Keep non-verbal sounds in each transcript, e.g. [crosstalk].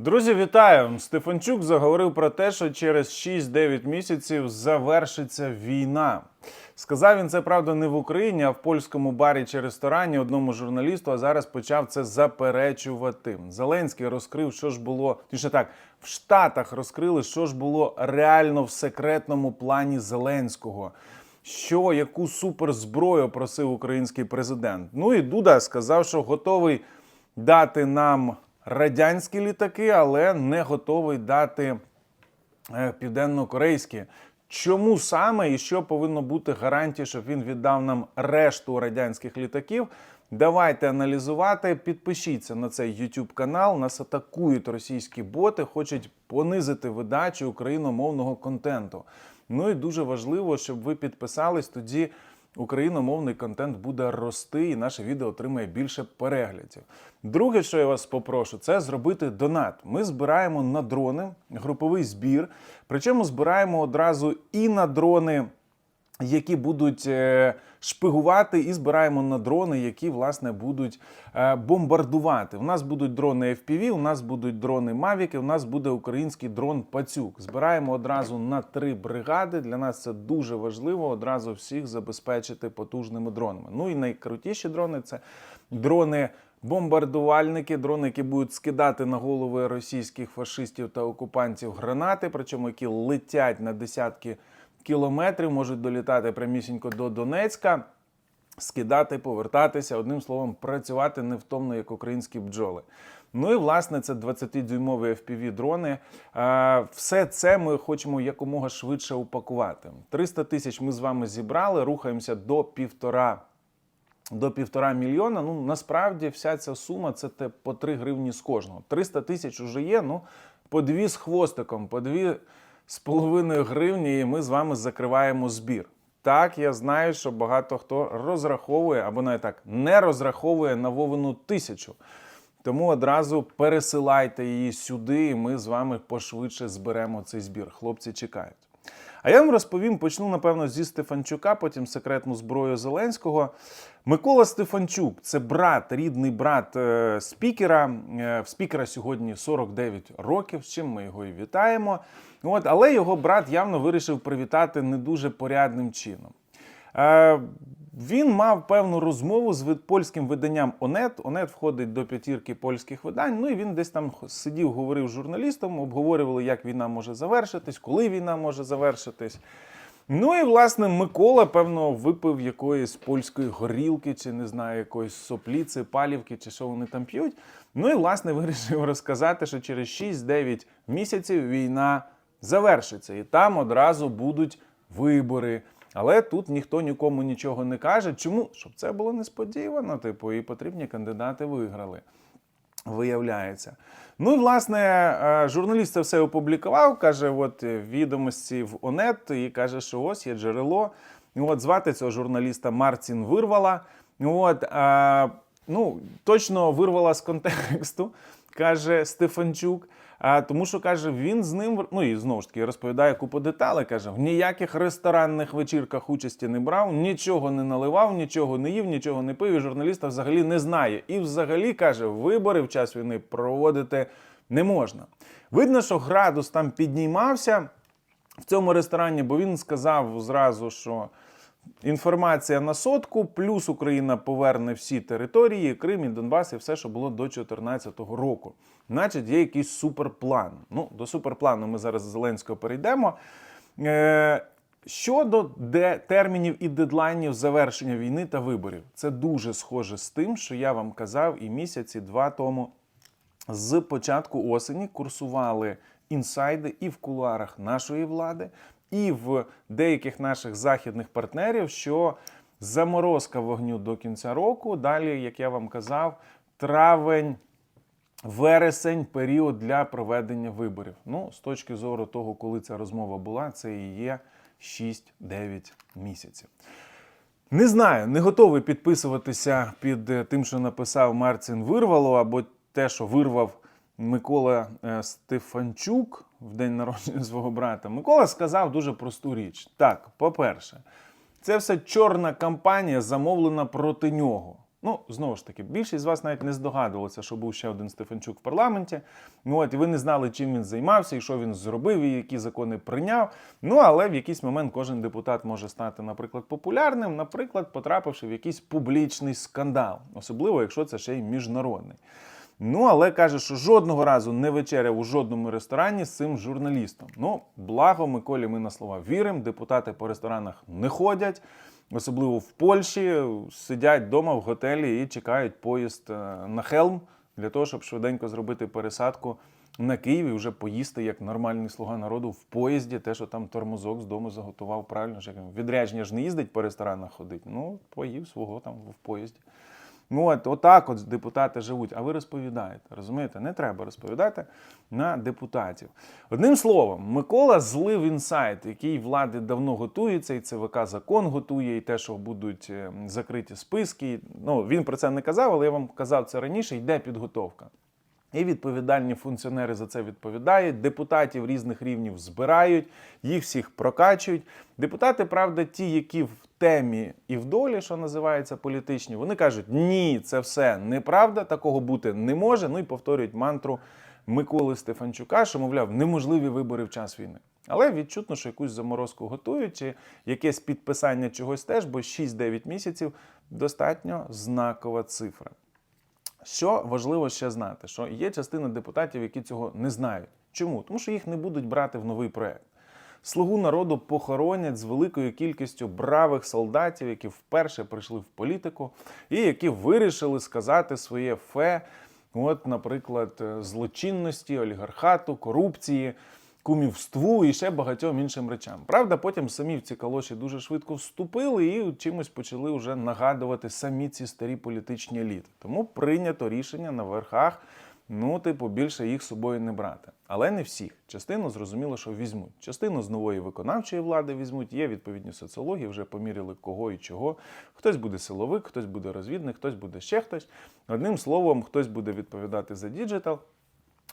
Друзі, вітаю! Стефанчук заговорив про те, що через 6-9 місяців завершиться війна. Сказав він це правда не в Україні, а в польському барі чи ресторані одному журналісту. А зараз почав це заперечувати. Зеленський розкрив, що ж було точніше так. В Штатах розкрили, що ж було реально в секретному плані Зеленського. Що яку суперзброю просив український президент? Ну і Дуда сказав, що готовий дати нам радянські літаки, але не готовий дати е, південно-корейські. Чому саме і що повинно бути гарантією, щоб він віддав нам решту радянських літаків? Давайте аналізувати. Підпишіться на цей YouTube канал. Нас атакують російські боти, хочуть понизити видачу україномовного контенту. Ну і дуже важливо, щоб ви підписались. Тоді україномовний контент буде рости, і наше відео отримає більше переглядів. Друге, що я вас попрошу, це зробити донат. Ми збираємо на дрони, груповий збір. Причому збираємо одразу і на дрони які будуть е, шпигувати, і збираємо на дрони, які власне будуть е, бомбардувати. У нас будуть дрони FPV, у нас будуть дрони Mavic, у нас буде український дрон Пацюк. Збираємо одразу на три бригади. Для нас це дуже важливо. Одразу всіх забезпечити потужними дронами. Ну і найкрутіші дрони це дрони. Бомбардувальники, дрони, які будуть скидати на голови російських фашистів та окупантів гранати, причому які летять на десятки кілометрів, можуть долітати прямісінько до Донецька, скидати, повертатися, одним словом, працювати невтомно, як українські бджоли. Ну і власне це 20-дюймові fpv дрони. Все це ми хочемо якомога швидше упакувати. 300 тисяч ми з вами зібрали, рухаємося до півтора. До півтора мільйона. Ну насправді вся ця сума це те по 3 гривні з кожного. 300 тисяч уже є. Ну по дві з хвостиком, по дві з половиною гривні, і ми з вами закриваємо збір. Так, я знаю, що багато хто розраховує або навіть так не розраховує на Вовину тисячу. Тому одразу пересилайте її сюди, і ми з вами пошвидше зберемо цей збір. Хлопці чекають. А я вам розповім, почну, напевно, зі Стефанчука, потім секретну зброю Зеленського. Микола Стефанчук це брат, рідний брат е, спікера. Е, В спікера сьогодні 49 років, з чим ми його і вітаємо. От, але його брат явно вирішив привітати не дуже порядним чином. Він мав певну розмову з польським виданням ОНЕТ. ОНЕТ входить до п'ятірки польських видань. Ну і він десь там сидів, говорив з журналістом, обговорювали, як війна може завершитись, коли війна може завершитись. Ну і власне Микола, певно, випив якоїсь польської горілки, чи не знаю, якоїсь сопліци, палівки, чи що вони там п'ють. Ну і власне [laughs] вирішив розказати, що через 6-9 місяців війна завершиться, і там одразу будуть вибори. Але тут ніхто нікому нічого не каже. Чому? Щоб це було несподівано, типу, і потрібні кандидати виграли. Виявляється. Ну і власне е, журналіст це все опублікував. каже: от е, відомості в ОНЕТ, і каже, що ось є джерело. От звати цього журналіста Марцін Вирвала. От, е, ну, точно вирвала з контексту, каже Стефанчук. А, тому що каже, він з ним ну і знову ж таки розповідає купу деталей. каже, в ніяких ресторанних вечірках участі не брав, нічого не наливав, нічого не їв, нічого не пив. І журналіста взагалі не знає. І взагалі каже, вибори в час війни проводити не можна. Видно, що градус там піднімався в цьому ресторані, бо він сказав зразу, що інформація на сотку, плюс Україна поверне всі території, Крим і Донбас і все, що було до 2014 року. Значить, є якийсь суперплан. Ну, до суперплану ми зараз з Зеленського перейдемо. Е, Щодо де термінів і дедлайнів завершення війни та виборів, це дуже схоже з тим, що я вам казав і місяці два тому. З початку осені курсували інсайди і в кулуарах нашої влади, і в деяких наших західних партнерів, що заморозка вогню до кінця року. Далі, як я вам казав, травень. Вересень період для проведення виборів. Ну, з точки зору того, коли ця розмова була, це і є 6-9 місяців. Не знаю, не готовий підписуватися під е, тим, що написав Марцин Вирвало, або те, що вирвав Микола е, Стефанчук в день народження свого брата. Микола сказав дуже просту річ. Так, по-перше, це все чорна кампанія замовлена проти нього. Ну, знову ж таки, більшість з вас навіть не здогадувалися, що був ще один Стефанчук в парламенті. Ну, от, і ви не знали, чим він займався, і що він зробив, і які закони прийняв. Ну, але в якийсь момент кожен депутат може стати, наприклад, популярним, наприклад, потрапивши в якийсь публічний скандал, особливо якщо це ще й міжнародний. Ну, але каже, що жодного разу не вечеряв у жодному ресторані з цим журналістом. Ну, благо, Миколі, ми на слова віримо. Депутати по ресторанах не ходять, особливо в Польщі, сидять вдома в готелі і чекають поїзд е, на Хелм для того, щоб швиденько зробити пересадку на Київ і вже поїсти як нормальний слуга народу в поїзді, те, що там тормозок з дому заготував правильно. ж як Відрядження ж не їздить по ресторанах ходить. Ну, поїв свого там в поїзді. Ну, от отак от депутати живуть, а ви розповідаєте. Розумієте? Не треба розповідати на депутатів. Одним словом, Микола злив інсайт, який влади давно готується, і ЦВК закон готує, і те, що будуть е, закриті списки. Ну, він про це не казав, але я вам казав це раніше. Йде підготовка. І відповідальні функціонери за це відповідають. Депутатів різних рівнів збирають, їх всіх прокачують. Депутати, правда, ті, які в темі і в долі, що називається політичні, вони кажуть, ні, це все неправда, такого бути не може. Ну і повторюють мантру Миколи Стефанчука, що, мовляв, неможливі вибори в час війни. Але відчутно, що якусь заморозку готують, чи якесь підписання чогось теж, бо 6-9 місяців достатньо знакова цифра. Що важливо ще знати, що є частина депутатів, які цього не знають. Чому? Тому що їх не будуть брати в новий проект. Слугу народу похоронять з великою кількістю бравих солдатів, які вперше прийшли в політику, і які вирішили сказати своє фе, от, наприклад, е, злочинності, олігархату, корупції, кумівству і ще багатьом іншим речам. Правда, потім самі в ці калоші дуже швидко вступили і чимось почали вже нагадувати самі ці старі політичні еліти. Тому прийнято рішення на верхах. Ну, типу, більше їх з собою не брати. Але не всіх. Частину зрозуміло, що візьмуть. Частину з нової виконавчої влади візьмуть. Є відповідні соціології, вже поміряли кого і чого. Хтось буде силовик, хтось буде розвідник, хтось буде ще хтось. Одним словом, хтось буде відповідати за діджитал.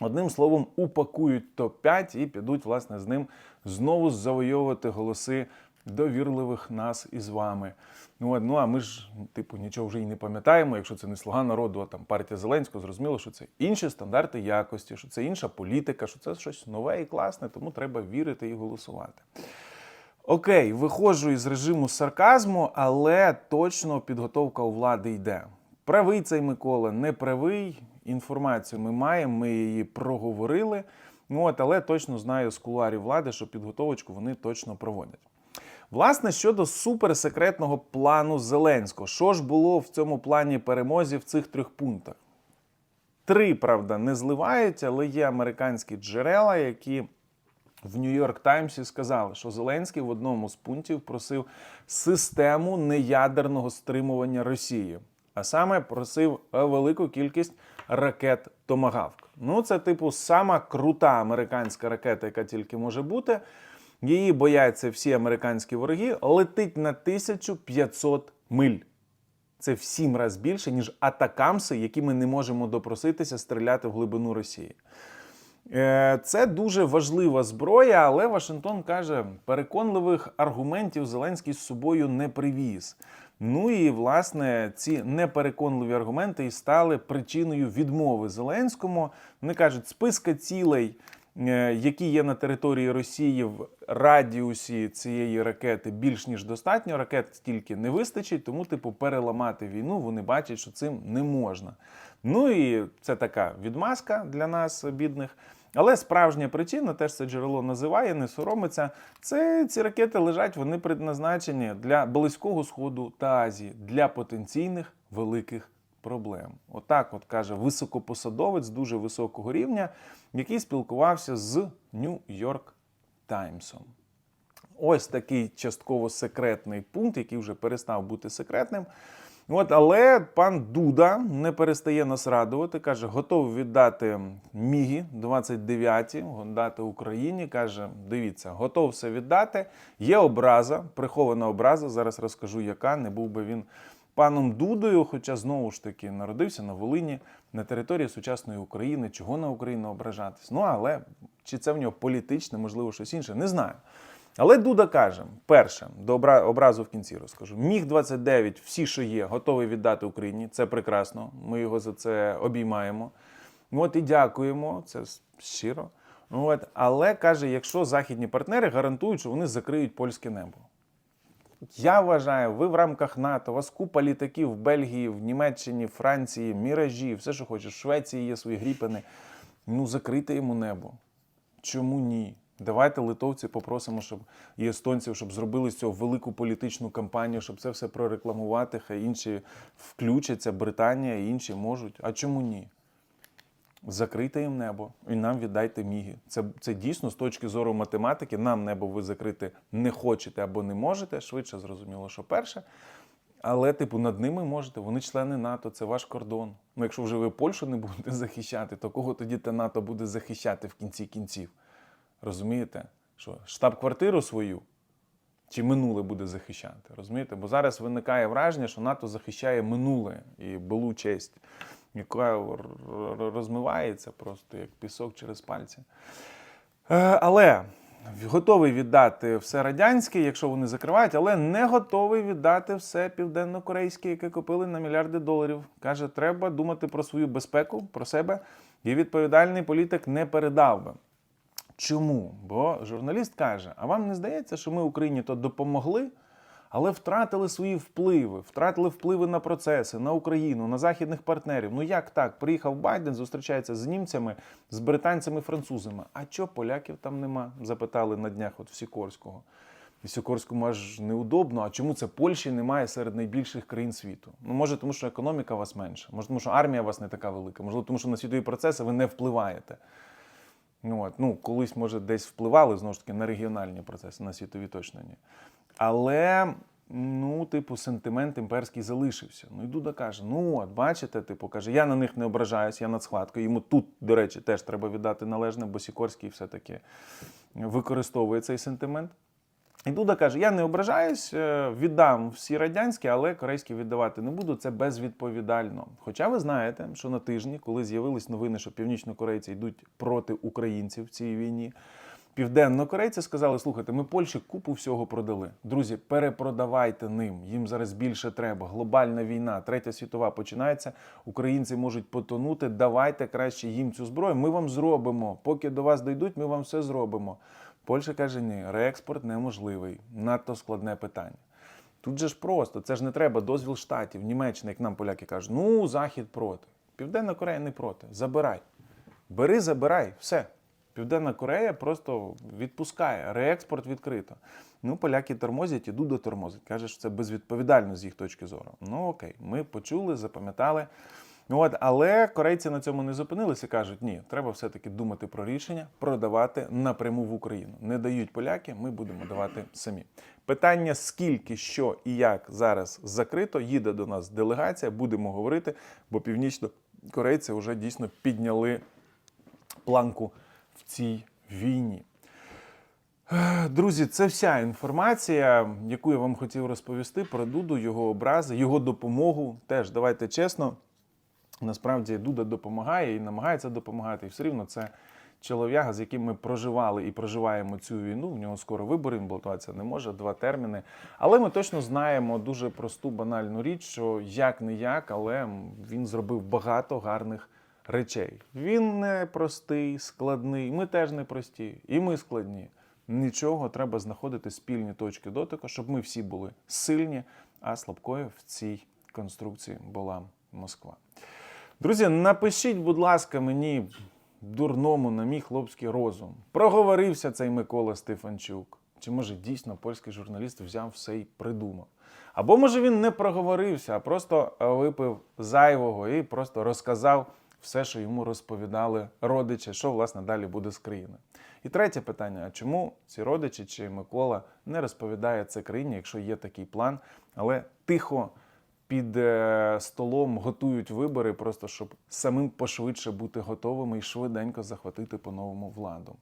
Одним словом, упакують топ-5 і підуть, власне, з ним знову завойовувати голоси довірливих нас із вами. Ну, ну а ми ж, типу, нічого вже й не пам'ятаємо. Якщо це не слуга народу, а там партія Зеленського, зрозуміло, що це інші стандарти якості, що це інша політика, що це щось нове і класне, тому треба вірити і голосувати. Окей, виходжу із режиму сарказму, але точно підготовка у влади йде. Правий цей Микола, не правий. Інформацію ми маємо, ми її проговорили. Ну, от, але точно знаю з кулуарів влади, що підготовочку вони точно проводять. Власне, щодо суперсекретного плану Зеленського, що ж було в цьому плані перемозі в цих трьох пунктах? Три, правда, не зливають, але є американські джерела, які в Нью-Йорк Таймсі сказали, що Зеленський в одному з пунктів просив систему неядерного стримування Росії, а саме просив велику кількість ракет Томагавк. Ну, це типу сама крута американська ракета, яка тільки може бути. Її бояться всі американські вороги, летить на 1500 миль. Це в сім разів більше, ніж атакамси, які ми не можемо допроситися стріляти в глибину Росії. Е, Це дуже важлива зброя, але Вашингтон каже, переконливих аргументів Зеленський з собою не привіз. Ну і власне ці непереконливі аргументи і стали причиною відмови Зеленському. Вони кажуть, списка цілей, які є на території Росії в радіусі цієї ракети більш ніж достатньо. Ракет стільки не вистачить, тому, типу, переламати війну вони бачать, що цим не можна. Ну і це така відмазка для нас, бідних. Але справжня причина, теж це джерело називає, не соромиться. Це ці ракети лежать, вони предназначені для Близького Сходу та Азії, для потенційних великих проблем. Отак, от каже високопосадовець дуже високого рівня, який спілкувався з Нью-Йорк Таймсом. Ось такий частково секретний пункт, який вже перестав бути секретним. От, але пан Дуда не перестає нас радувати. Каже, готовий віддати Мігі 29, віддати Україні. Каже, дивіться, готов все віддати. Є образа, прихована образа. Зараз розкажу, яка не був би він паном Дудою, хоча знову ж таки народився на Волині на території сучасної України. Чого на Україну ображатись? Ну але чи це в нього політичне, можливо, щось інше, не знаю. Але Дуда каже: перше, до образу в кінці розкажу. Міг 29 всі, що є, готовий віддати Україні. Це прекрасно. Ми його за це обіймаємо. Ну, От і дякуємо, це щиро. Ну, От, але каже, якщо західні партнери гарантують, що вони закриють польське небо. Я вважаю, ви в рамках НАТО, у вас купа літаків в Бельгії, в Німеччині, Франції, міражі, все, що хочеш. В Швеції є свої гріпени. Ну, закрийте йому небо. Чому ні? Давайте литовці попросимо, щоб і естонців, щоб зробили з цього велику політичну кампанію, щоб це все прорекламувати. Хай інші включаться, Британія інші можуть. А чому ні? Закрийте їм небо і нам віддайте міги. Це, це дійсно з точки зору математики. Нам небо ви закрити не хочете або не можете. Швидше зрозуміло, що перше. Але, типу, над ними можете. Вони члени НАТО, це ваш кордон. Ну, якщо вже ви Польщу не будете [laughs] захищати, то кого тоді те НАТО буде захищати в кінці кінців? Розумієте? Що штаб-квартиру свою чи минуле буде захищати? Розумієте? Бо зараз виникає враження, що НАТО захищає минуле і былу честь, р- розмивається просто як пісок через пальці. Е, Але готовий віддати все радянське, якщо вони закривають, але не готовий віддати все південно-корейське, яке купили на мільярди доларів. Каже, треба думати про свою безпеку, про себе. І відповідальний політик не передав би. Чому? Бо журналіст каже: а вам не здається, що ми Україні то допомогли, але втратили свої впливи, втратили впливи на процеси, на Україну, на західних партнерів. Ну як так? Приїхав Байден, зустрічається з німцями, з британцями, французами. А чо поляків там нема? запитали на днях от Сікорського. І Сікорському аж неудобно. А чому це Польщі немає серед найбільших країн світу? Ну, може, тому що економіка вас менша, може, тому що армія у вас не така велика, можливо, тому що на світові процеси ви не впливаєте. Ну, от, ну, колись, може, десь впливали знову ж таки на регіональні процеси, на світові точно ні. Але, ну, типу, сентимент імперський залишився. Ну, і Дуда каже: ну от, бачите, типу, каже, я на них не ображаюсь, я над схваткою. Йому тут, до речі, теж треба віддати належне, бо Сікорський все-таки використовує цей сентимент. І Дуда каже: я не ображаюсь, е, віддам всі радянські, але корейські віддавати не буду. Це безвідповідально. Хоча ви знаєте, що на тижні, коли з'явились новини, що північнокорейці йдуть проти українців в цій війні, південнокорейці сказали: слухайте, ми Польщі купу всього продали. Друзі, перепродавайте ним. Їм зараз більше треба. Глобальна війна, третя світова починається. Українці можуть потонути. Давайте краще їм цю зброю. Ми вам зробимо. Поки до вас дійдуть, ми вам все зробимо. Польща каже: ні, реекспорт неможливий. Надто складне питання. Тут же ж просто, це ж не треба дозвіл штатів, Німеччина, як нам поляки кажуть, ну Захід проти. Південна Корея не проти. Забирай. Бери, забирай, все. Південна Корея просто відпускає, реекспорт відкрито. Ну, поляки тормозять, і Дуда тормозить. Каже, що це безвідповідально з їх точки зору. Ну окей, ми почули, запам'ятали. От, але корейці на цьому не зупинилися. Кажуть, ні, треба все-таки думати про рішення, продавати напряму в Україну. Не дають поляки, ми будемо давати самі. Питання, скільки, що і як зараз закрито, їде до нас делегація, будемо говорити, бо північно-корейці вже дійсно підняли планку в цій війні. Е, Друзі, це вся інформація, яку я вам хотів розповісти про Дуду, його образи, його допомогу. Теж давайте чесно. Насправді Дуда допомагає і намагається допомагати. І все рівно це чолов'яга, з яким ми проживали і проживаємо цю війну. В нього скоро вибори, він балотуватися не може, два терміни. Але ми точно знаємо дуже просту банальну річ, що як не як, але він зробив багато гарних речей. Він не простий, складний. Ми теж не прості, і ми складні. Нічого треба знаходити спільні точки дотику, щоб ми всі були сильні, а слабкою в цій конструкції була Москва. Друзі, напишіть, будь ласка, мені дурному на мій хлопський розум. Проговорився цей Микола Стефанчук. Чи може дійсно польський журналіст взяв все і придумав? Або може він не проговорився, а просто випив зайвого і просто розказав все, що йому розповідали родичі, що власне далі буде з країною. І третє питання: а чому ці родичі чи Микола не розповідає це країні, якщо є такий план, але тихо під е, столом готують вибори, просто щоб самим пошвидше бути готовими і швиденько захватити по-новому владу.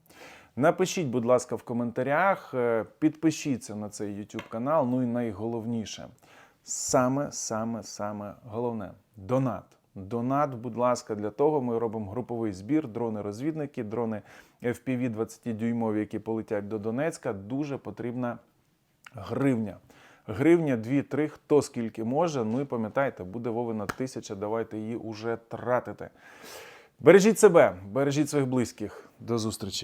Напишіть, будь ласка, в коментарях, е, підпишіться на цей YouTube канал. Ну і найголовніше, саме, саме, саме головне донат. Донат, будь ласка, для того ми робимо груповий збір, дрони-розвідники, дрони FPV 20-дюймові, які полетять до Донецька. Дуже потрібна гривня. Гривня 2-3, хто скільки може. Ну і пам'ятайте, буде Вовина тисяча, давайте її уже тратити. Бережіть себе, бережіть своїх близьких. До зустрічі.